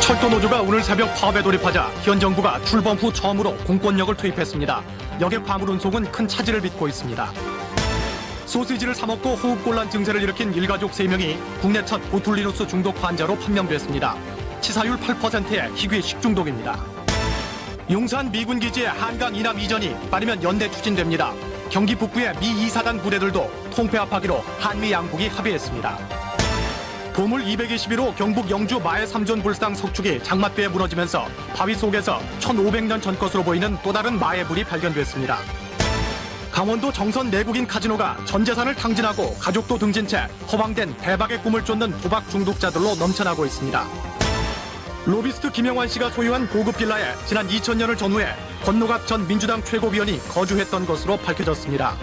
철도 노조가 오늘 새벽 파업에 돌입하자 현 정부가 출범 후 처음으로 공권력을 투입했습니다. 여객 화물 운송은 큰 차질을 빚고 있습니다. 소시지를 사 먹고 호흡곤란 증세를 일으킨 일가족 3명이 국내 첫 보툴리누스 중독 환자로 판명됐습니다. 치사율 8%의 희귀 식중독입니다. 용산 미군 기지의 한강 이남 이전이 빠르면 연내 추진됩니다. 경기 북부의 미 2사단 부대들도 통폐합하기로 한미 양국이 합의했습니다. 보물 221호 경북 영주 마해 삼존 불상 석축이 장맛비에 무너지면서 바위 속에서 1500년 전 것으로 보이는 또 다른 마해불이 발견됐습니다. 강원도 정선 내국인 카지노가 전 재산을 탕진하고 가족도 등진 채 허황된 대박의 꿈을 쫓는 도박 중독자들로 넘쳐나고 있습니다. 로비스트 김영환 씨가 소유한 고급 빌라에 지난 2000년을 전후해 권노갑 전 민주당 최고위원이 거주했던 것으로 밝혀졌습니다.